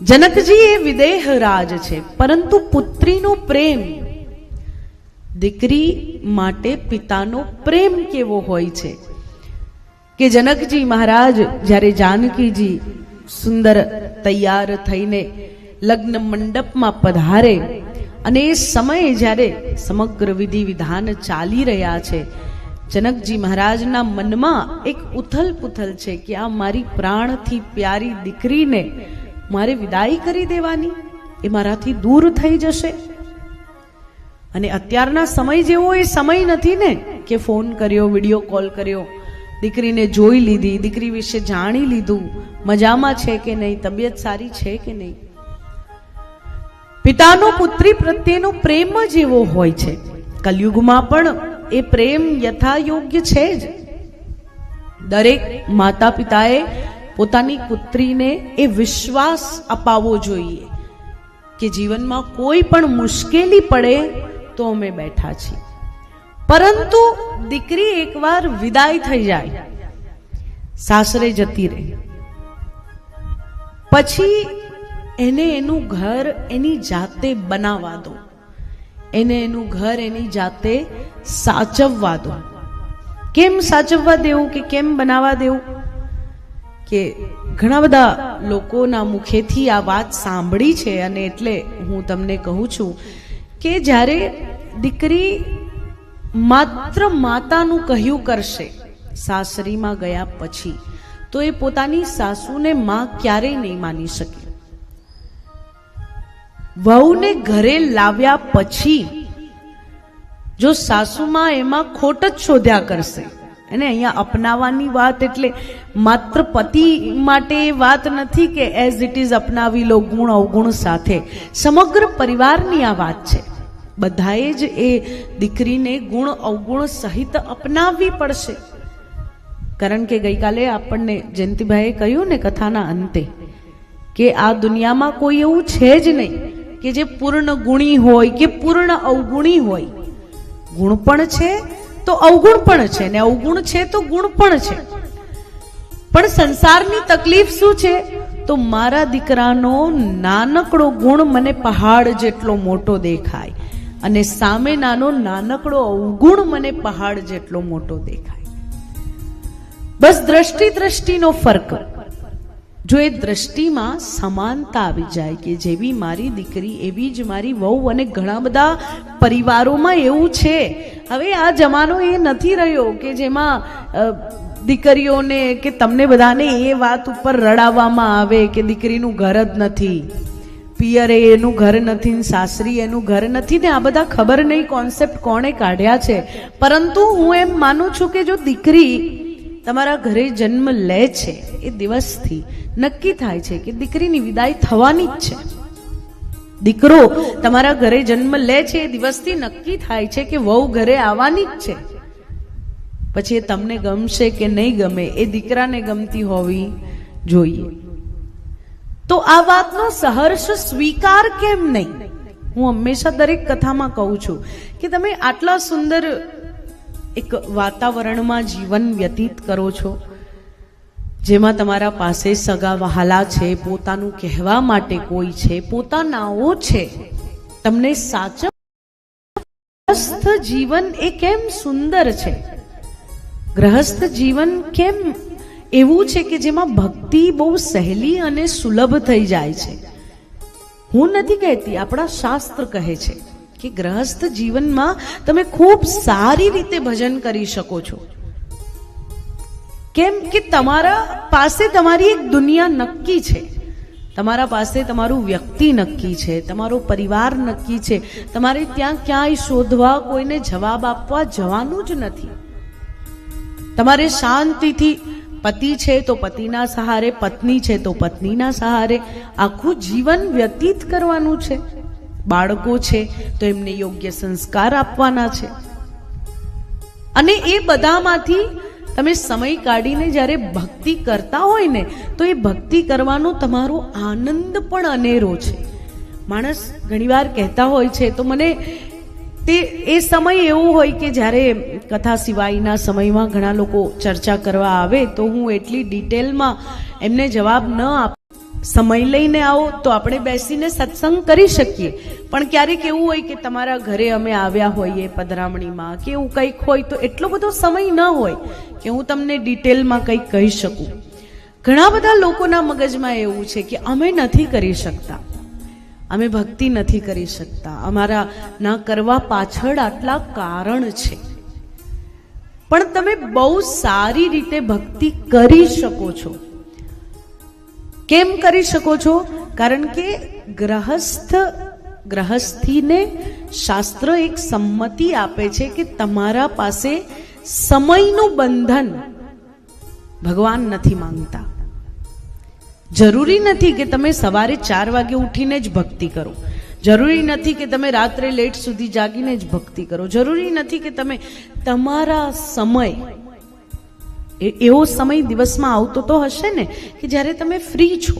જનકજી એ વિદેહ રાજ છે, પરંતુ પુત્રીનો પ્રેમ દીકરી માટે પિતાનો પ્રેમ કેવો હોય છે? કે જનકજી મહારાજ, જ્યારે જાનકીજી સુંદર તૈયાર થઈને લગ્ન મંડપમાં પધારે અને એ સમયે જ્યારે સમગ્ર વિધિ વિધાન ચાલી રહ્યા છે, જનકજી મહારાજના મનમાં એક ઉથલ પુથલ છે કે આ મારી પ્રાણથી પ્યારી દીકરીને મારે વિદાય કરી દેવાની? એ મારાથી દૂર થઈ જશે. અને અત્યારના સમય જેવો એ સમય નથી ને કે ફોન કર્યો, વીડિયો કોલ કર્યો. દીકરીને જોઈ લીધી, દીકરી વિશે જાણી લીધું. મજામાં છે કે નહીં? તબિયત સારી છે કે નહીં? પિતાનો પુત્રી પ્રત્યેનો પ્રેમ જ એવો હોય છે. કલયુગમાં પણ એ પ્રેમ યથા યોગ્ય છે જ. દરેક માતા પિતાએ પોતાની પુત્રીને એ વિશ્વાસ અપાવવો જોઈએ કે જીવનમાં કોઈ પણ મુશ્કેલી પડે તો અમે બેઠા છીએ. પરંતુ દીકરી એકવાર વિદાય થઈ જાય. સાસરે જતી રહે. પછી એને એનું ઘર એની જાતે બનાવવા દો. એને એનું ઘર એની જાતે સાચવવા દો. કેમ સાચવવા દેવું કે કેમ બનાવવા દેવું? કે ઘણા બધા લોકોના મુખેથી આ વાત સાંભળી છે અને એટલે હું તમને કહું છું કે જ્યારે દીકરી માત્ર માતાનું કહ્યું કરશે, સાસરીમાં ગયા પછી, તો એ પોતાની સાસુને માં ક્યારેય નહીં માની શકે. વહુને ઘરે લાવ્યા પછી, જો સાસુમાં એમાં ખોટ જ શોધ્યા કરશે અને અહીંયા અપનાવવાની વાત એટલે માત્ર પતિ માટે વાત નથી કે એઝ ઇટ ઇઝ અપનાવી લો ગુણ, અવગુણ સાથે. સમગ્ર પરિવારની આ વાત છે. બધાએ જ એ દીકરીને ગુણ, અવગુણ સહિત અપનાવવી પડશે. કારણ કે ગઈકાલે આપણને જયંતિભાઈએ કહ્યું ને કથાના અંતે કે આ દુનિયામાં કોઈ એવું છે જ નહીં કે જે પૂર્ણ ગુણી હોય, કે પૂર્ણ અવગુણી હોય. ગુણ પણ છે તો અવગુણ પણ છે ને અવગુણ છે તો ગુણ પણ છે. પણ સંસારની તકલીફ શું છે? તો મારા દીકરાનો નાનકડો ગુણ મને પહાડ જેટલો મોટો દેખાય અને સામે નાનો નાનકડો અવગુણ મને પહાડ જેટલો મોટો દેખાય. બસ દ્રષ્ટિ દ્રષ્ટિનો ફરક. જો એ દ્રષ્ટિમાં સમાનતા આવી જાય કે જેવી મારી દીકરી, એવી જ મારી વહુ અને ઘણા બધા પરિવારોમાં એવું છે. હવે આ જમાનો એ નથી રહ્યો કે જેમાં દીકરીઓને કે તમને બધાને એ વાત ઉપર રડાવવામાં આવે કે દીકરીનું ઘર જ નથી. પિયરે એનું ઘર નથી ને સાસરી એનું ઘર નથી ને આ બધા ખબર નહીં કોન્સેપ્ટ કોણે કાઢ્યા છે. પરંતુ હું એમ માનું છું કે જો દીકરી તમારા ઘરે જન્મ લે છે, એ દિવસથી નક્કી થાય છે કે દીકરીની વિદાય થવાની જ છે. દીકરો તમારા ઘરે જન્મ લે છે, એ દિવસથી નક્કી થાય છે કે વહુ ઘરે આવવાની જ છે. પછી એ તમને ગમશે કે નહીં ગમે, એ દીકરાને ગમતી હોવી જોઈએ. તો આ વાતનો સહર્ષ સ્વીકાર કેમ નહીં? હું હંમેશા દરેક કથામાં કહું છું કે તમે આટલા સુંદર એક વાતાવરણમાં જીવન વ્યતીત કરો છો, જેમાં તમારા પાસે સગા વહાલા છે, પોતાનું કહેવા માટે કોઈ છે, પોતાનાઓ છે. તમને સાચા જીવન એ કેમ સુંદર છે? ગ્રહસ્થ જીવન કેમ એવું છે કે જેમાં ભક્તિ બહુ સહેલી અને સુલભ થઈ જાય છે? હું નથી કહેતી, આપણા શાસ્ત્ર કહે છે. કે ગ્રહસ્થ જીવનમાં તમે ખૂબ સારી રીતે ભજન કરી શકો છો. કેમ કે તમારા પાસે તમારી એક દુનિયા નક્કી છે. તમારા પાસે તમારું વ્યક્તિ નક્કી છે, તમારો પરિવાર નક્કી છે. તમારે ત્યાં ક્યાંય શોધવા, કોઈને જવાબ આપવા જવાનું જ નથી. તમારે શાંતિથી, પતિ છે તો પતિના સહારે, પત્ની છે તો પત્નીના સહારે આખું જીવન વ્યતીત કરવાનું છે. બાળકો છે, તો એમને યોગ્ય સંસ્કાર આપવાના છે. અને એ બધામાંથી તમે સમય કાઢીને જ્યારે ભક્તિ કરતા હોય ને, તો એ ભક્તિ કરવાનો તમારો આનંદ પણ અનેરો છે. માણસ ઘણીવાર કહેતા હોય છે, તો મને તે, એ સમય એવો હોય કે જ્યારે કથા સિવાયના સમયમાં ઘણા લોકો ચર્ચા કરવા આવે, તો હું એટલી ડિટેલમાં એમને જવાબ ન આપ. સમય લઈને આવો તો આપણે બેસીને સત્સંગ કરી શકીએ. પણ ક્યારેક એવું હોય કે તમારા ઘરે અમે આવ્યા હોઈએ પધરામણીમાં કે એવું કંઈક હોય તો એટલો બધો સમય ન હોય કે હું તમને ડિટેલમાં કંઈક કહી શકું. ઘણા બધા લોકોના મગજમાં એવું છે કે અમે નથી કરી શકતા. અમે ભક્તિ નથી કરી શકતા. અમારા ના કરવા પાછળ આટલા કારણ છે. પણ તમે બહુ સારી રીતે ભક્તિ કરી શકો છો. કેમ કરી શકો છો? કારણ કે ગ્રહસ્થ, ગ્રહસ્થીને શાસ્ત્ર એક સંમતિ આપે છે કે તમારા પાસે સમયનું બંધન ભગવાન નથી માંગતા. જરૂરી નથી કે તમે સવારે ચાર વાગે ઉઠીને જ ભક્તિ કરો. જરૂરી નથી કે તમે રાત્રે લેટ સુધી જાગીને જ ભક્તિ કરો. જરૂરી નથી કે તમે તમારા સમય એવો સમય દિવસમાં આવતો તો હશે ને કે જ્યારે તમે ફ્રી છો.